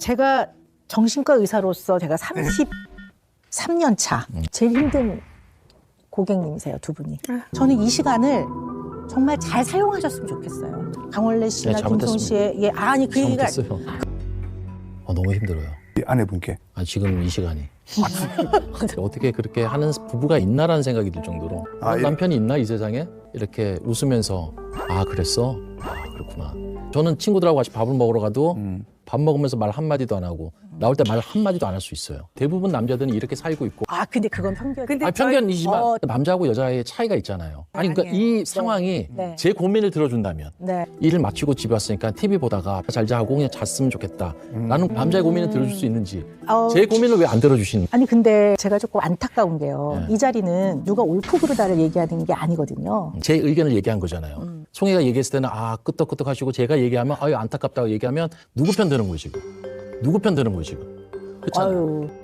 제가 정신과 의사로서 제가 33년 차 제일 힘든 고객님이세요 두 분이. 저는 이 시간을 정말 잘 사용하셨으면 좋겠어요. 강원래 씨나 네, 김송 씨의 예 아니 그 얘기가 잘못했어요. 어, 너무 힘들어요. 이 아내분께 아, 지금 이 시간이. 어떻게 그렇게 하는 부부가 있나라는 생각이 들 정도로 아, 예. 남편이 있나 이 세상에 이렇게 웃으면서 아 그랬어 아 그렇구나 저는 친구들하고 같이 밥을 먹으러 가도 음. 밥 먹으면서 말 한마디도 안 하고 나올 때 말 한마디도 안 할 수 있어요 대부분 남자들은 이렇게 살고 있고 아 근데 그건 편견. 근데 아니, 편견이지만 어. 남자하고 여자의 차이가 있잖아요 아니 그러니까 이 상황이 네. 제 고민을 들어준다면 네. 일을 마치고 집에 왔으니까 TV 보다가 잘 자고 그냥 잤으면 좋겠다 라는 남자의 고민을 들어줄 수 있는지 어, 제 고민을 왜 안 들어주시는 아니 근데 제가 조금 안타까운 게요. 네. 이 자리는 누가 옳고 그르다를 얘기하는 게 아니거든요. 제 의견을 얘기한 거잖아요. 음. 송이가 얘기했을 때는 아 끄떡끄떡 하시고 제가 얘기하면 아유 안타깝다고 얘기하면 누구 편 드는 거예요 지금? 누구 편 드는 거예요 지금? 그렇잖아요. 아유